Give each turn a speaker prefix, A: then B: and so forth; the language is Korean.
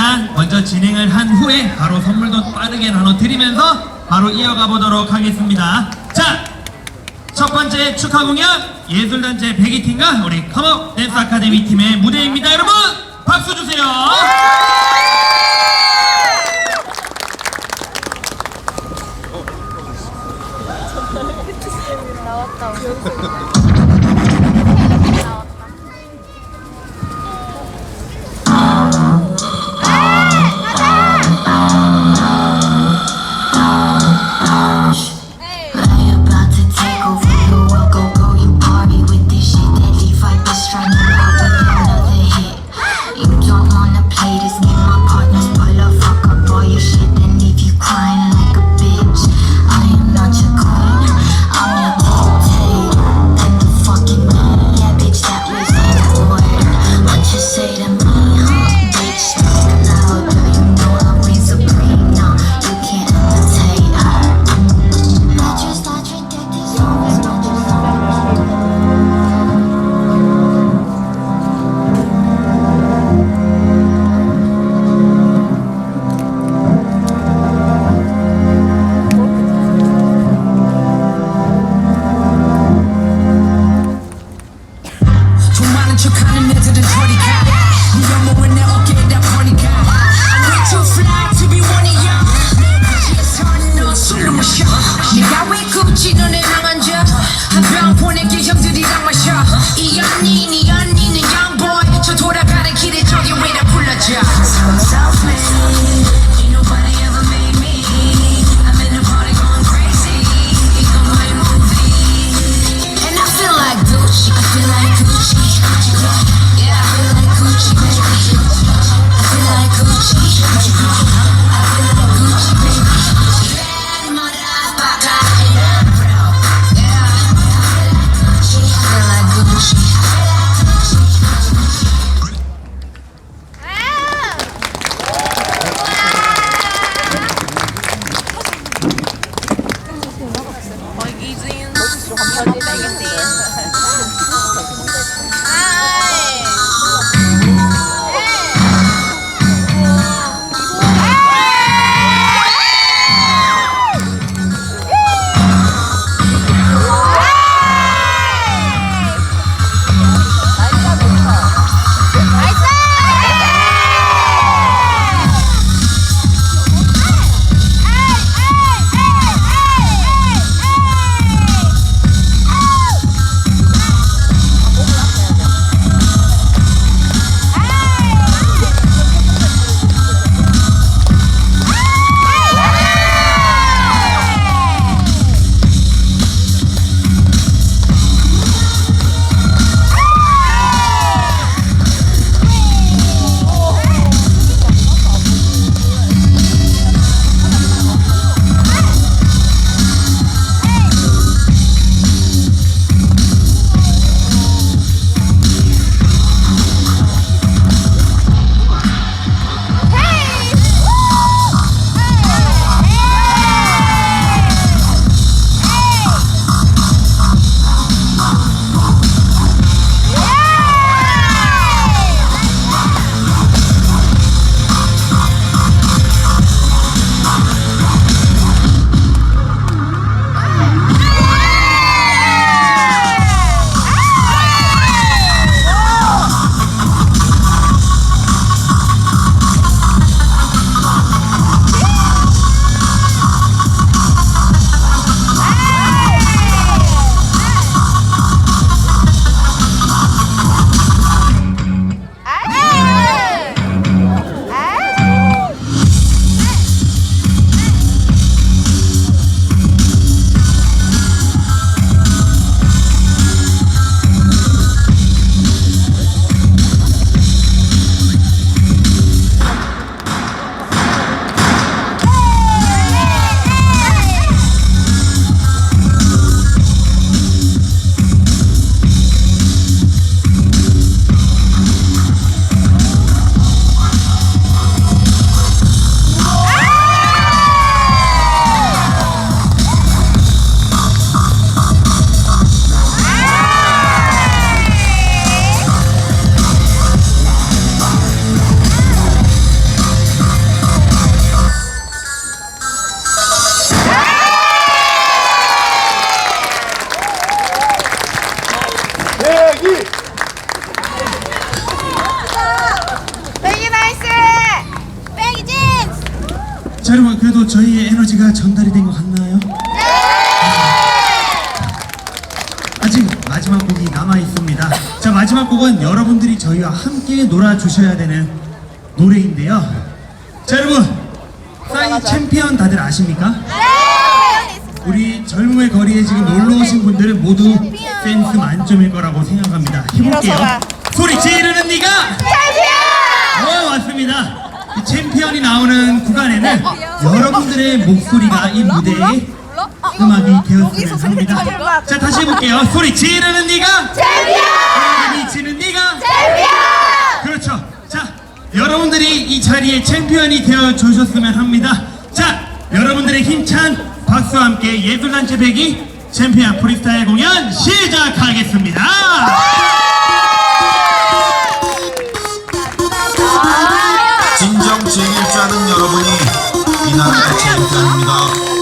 A: 일단 먼저 진행을 한 후에 바로 선물도 빠르게 나눠드리면서 바로 이어가 보도록 하겠습니다. 자, 첫 번째 축하 공연 예술단체 백이팀과 우리 컴업 댄스 아카데미 팀의 무대입니다. 여러분 박수 주세요.
B: 나왔다.
C: 빼기 빼기 나이스 빼기 진
A: 자 여러분 그래도 저희의 에너지가 전달이 된 것 같나요? 아직 마지막 곡이 남아 있습니다. 자 마지막 곡은 여러분들이 저희와 함께 놀아주셔야 되는 노래인데요. 자 여러분 사이 챔피언 다들 아십니까? 네! 우리 젊음의 거리에 지금 놀러 오신 분들은 모두 센스 만점일 거라고 생각합니다. 해볼게요. 소리 지르는 네가 어 맞습니다. 이 챔피언이 나오는 구간에는 여러분들의 목소리가 이 무대에 음악이 되었으면 합니다. 자 다시 해볼게요. 소리 지르는 네가 챔피언. 미치는 네가 챔피언. 그렇죠. 자 여러분들이 이 자리에 챔피언이 되어 주셨으면 합니다. 자 여러분들의 힘찬 박수와 함께 예술단체 배기 챔피언 프리스타일 공연 시작하겠습니다.
D: 진정 즐길 줄 아는 여러분이 이 나라의 챔피언입니다.